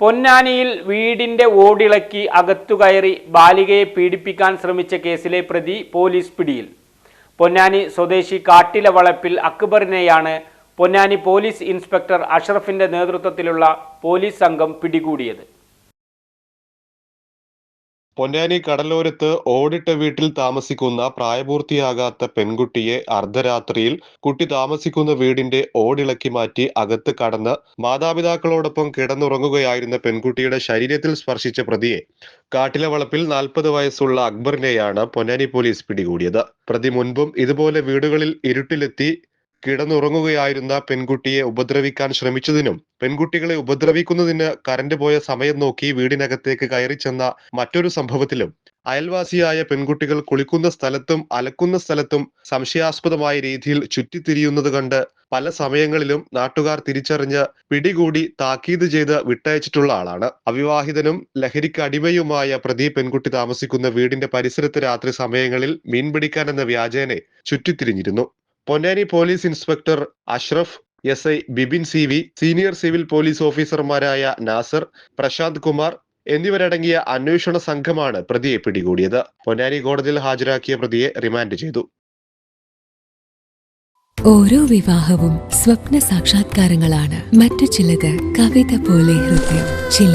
പൊന്നാനിയിൽ വീടിന്റെ ഓടിളക്കി അകത്തുകയറി ബാലികയെ പീഡിപ്പിക്കാൻ ശ്രമിച്ച കേസിലെ പ്രതി പോലീസ് പിടിയിൽ. പൊന്നാനി സ്വദേശി കാട്ടില വളപ്പിൽ അക്ബറിനെയാണ് പൊന്നാനി പോലീസ് ഇൻസ്പെക്ടർ അഷറഫിന്റെ നേതൃത്വത്തിലുള്ള പോലീസ് സംഘം പിടികൂടിയത്. പൊന്നാനി കടലോരത്ത് ഓടിട്ട വീട്ടിൽ താമസിക്കുന്ന പ്രായപൂർത്തിയാകാത്ത പെൺകുട്ടിയെ അർദ്ധരാത്രിയിൽ കുട്ടി താമസിക്കുന്ന വീടിന്റെ ഓടിളക്കി മാറ്റി അകത്ത് കടന്ന് മാതാപിതാക്കളോടൊപ്പം കിടന്നുറങ്ങുകയായിരുന്ന പെൺകുട്ടിയുടെ ശരീരത്തിൽ സ്പർശിച്ച പ്രതിയെ കാട്ടിലെ വളപ്പിൽ നാൽപ്പത് വയസ്സുള്ള അക്ബറിനെയാണ് പൊന്നാനി പോലീസ് പിടികൂടിയത്. പ്രതി മുൻപും ഇതുപോലെ വീടുകളിൽ ഇരുട്ടിലെത്തി കിടന്നുറങ്ങുകയായിരുന്ന പെൺകുട്ടിയെ ഉപദ്രവിക്കാൻ ശ്രമിച്ചതിനും പെൺകുട്ടികളെ ഉപദ്രവിക്കുന്നതിന് കരണ്ട് പോയ സമയം നോക്കി വീടിനകത്തേക്ക് കയറി ചെന്ന മറ്റൊരു സംഭവത്തിലും അയൽവാസിയായ പെൺകുട്ടികൾ കുളിക്കുന്ന സ്ഥലത്തും അലക്കുന്ന സ്ഥലത്തും സംശയാസ്പദമായ രീതിയിൽ ചുറ്റിത്തിരിയുന്നത് കണ്ട് പല സമയങ്ങളിലും നാട്ടുകാർ തിരിച്ചറിഞ്ഞ് പിടികൂടി താക്കീത് ചെയ്ത് വിട്ടയച്ചിട്ടുള്ള ആളാണ്. അവിവാഹിതനും ലഹരിക്ക് അടിമയുമായ പ്രതി പെൺകുട്ടി താമസിക്കുന്ന വീടിന്റെ പരിസരത്ത് രാത്രി സമയങ്ങളിൽ മീൻ പിടിക്കാൻ എന്ന വ്യാജേനെ ചുറ്റിത്തിരിഞ്ഞിരുന്നു. Ponnani police inspector Ashraf S I Bibin C V senior civil police ഓഫീസർമാരായ നാസർ പ്രശാന്ത് കുമാർ എന്നിവരടങ്ങിയ അന്വേഷണ സംഘമാണ് പ്രതിയെ പിടികൂടിയത്. പൊന്നാനി കോടതിയിൽ ഹാജരാക്കിയ പ്രതിയെ റിമാൻഡ് ചെയ്തു. ഓരോ വിവാഹവും സ്വപ്ന സാക്ഷാത്കാരങ്ങളാണ്. മറ്റു ചിലത് കവിത പോലെ ഹൃദയം ചില